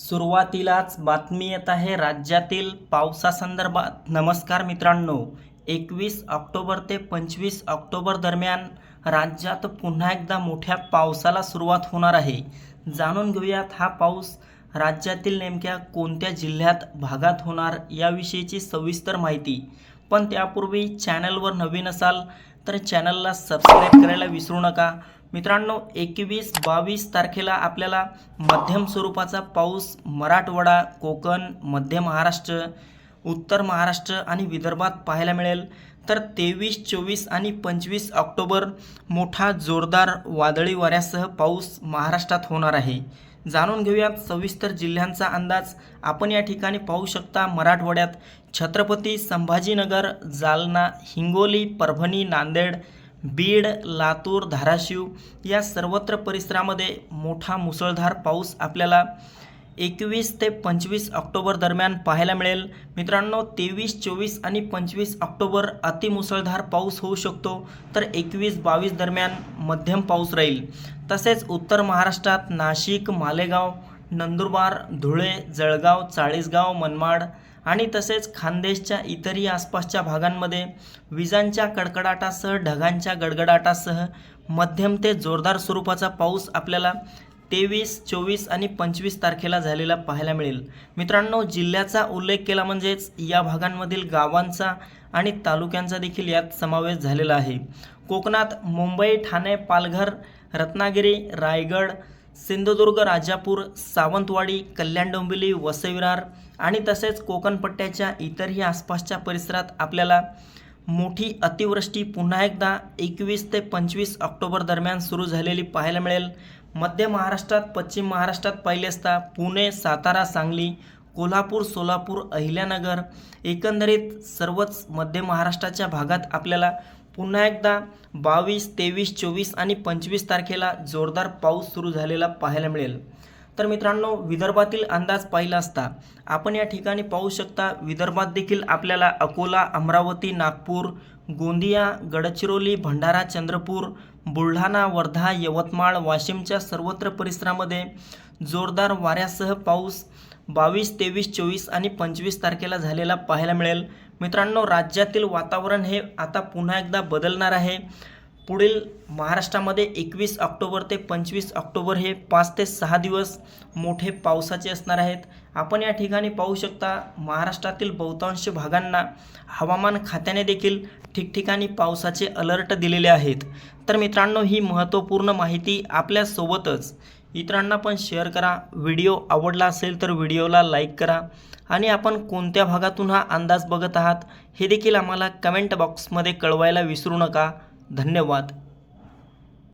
सुरुवातीलाच बातमी येत आहे राज्यातील पावसासंदर्भात. नमस्कार मित्रांनो एकवीस ऑक्टोबर ते पंचवीस ऑक्टोबर दरम्यान राज्यात पुन्हा एकदा मोठ्या पावसाला सुरुवात होणार आहे. जाणून घेऊयात हा पाऊस राज्यातील नेमक्या कोणत्या जिल्ह्यात भागात होणार याविषयीची सविस्तर माहिती. पण त्यापूर्वी चॅनलवर नवीन असाल तर चॅनलला सबस्क्राईब करायला विसरू नका. मित्रांनो एकवीस बावीस तारखेला आपल्याला मध्यम स्वरूपाचा पाऊस मराठवाडा कोकण मध्य महाराष्ट्र उत्तर महाराष्ट्र आणि विदर्भात पाहायला मिळेल. तर तेवीस चोवीस आणि पंचवीस ऑक्टोबर मोठा जोरदार वादळी वाऱ्यासह पाऊस महाराष्ट्रात होणार आहे. जाणून घेऊयात सविस्तर जिल्ह्यांचा अंदाज. आपण या ठिकाणी पाहू शकता मराठवाड्यात छत्रपती संभाजीनगर जालना हिंगोली परभणी नांदेड बीड लातूर धाराशिव या सर्वत्र परिसरामध्ये मोठा मुसळधार पाऊस आपल्याला एकवीस ते पंचवीस ऑक्टोबर दरम्यान पाहायला मिळेल. मित्रांनो तेवीस चोवीस आणि पंचवीस ऑक्टोबर अतिमुसळधार पाऊस होऊ शकतो. तर एकवीस बावीस दरम्यान मध्यम पाऊस राहील. तसेच उत्तर महाराष्ट्रात नाशिक मालेगाव नंदुरबार धुळे जळगाव चाळीसगाव मनमाड आणि तसेच खानदेशच्या इतरही आसपासच्या भागांमध्ये विजांच्या कडकडाटासह ढगांच्या गडगडाटासह मध्यम ते जोरदार स्वरूपाचा पाऊस आपल्याला तेवीस चोवीस आणि पंचवीस तारखेला झालेला पाहायला मिळेल. मित्रांनो जिल्ह्याचा उल्लेख केला म्हणजेच या भागांमधील गावांचा आणि तालुक्यांचा देखील यात समावेश झालेला आहे. कोकणात मुंबई ठाणे पालघर रत्नागिरी रायगड सिंधुदुर्ग राजापूर सावंतवाडी कल्याण डोंबिवली वसईविरार आणि तसेच कोकणपट्ट्याच्या इतरही आसपासच्या परिसरात आपल्याला मोठी अतिवृष्टी पुन्हा एकदा एकवीस ते पंचवीस ऑक्टोबर दरम्यान सुरू झालेली पाहायला मिळेल. मध्य महाराष्ट्रात पश्चिम महाराष्ट्रात पाहिले असता पुणे सातारा सांगली कोल्हापूर सोलापूर अहिल्यानगर एकंदरीत सर्वच मध्य महाराष्ट्राच्या भागात आपल्याला पुन्हा एकदा बावीस तेवीस चोवीस आणि पंचवीस तारखेला जोरदार पाऊस सुरू झालेला पाहायला मिळेल. तर मित्रांनो विदर्भातील अंदाज पाहिला असता आपण या ठिकाणी पाहू शकता विदर्भात देखील आपल्याला अकोला अमरावती नागपूर गोंदिया गडचिरोली भंडारा चंद्रपूर बुलढाणा वर्धा यवतमाळ वाशिमच्या सर्वत्र परिसरामध्ये जोरदार वाऱ्यासह पाऊस बावीस तेवीस चोवीस आणि पंचवीस तारखेला झालेला पाहायला मिळेल. मित्रांनो राज्यातील वातावरण हे आता पुन्हा एकदा बदलणार आहे. पुढील महाराष्ट्रामध्ये एकवीस ऑक्टोबर ते पंचवीस ऑक्टोबर हे पाच ते सहा दिवस मोठे पावसाचे असणार आहेत. आपण या ठिकाणी पाहू शकता महाराष्ट्रातील बहुतांश भागांना हवामान खात्याने देखील ठिकठिकाणी पावसाचे अलर्ट दिलेले आहेत. तर मित्रांनो ही महत्त्वपूर्ण माहिती आपल्यासोबतच इतरांना पण शेअर करा. व्हिडिओ आवडला असेल तर व्हिडिओला लाईक करा आणि आपण कोणत्या भागातून हा अंदाज बघत आहात हे देखील आम्हाला कमेंट बॉक्समध्ये कळवायला विसरू नका. धन्यवाद.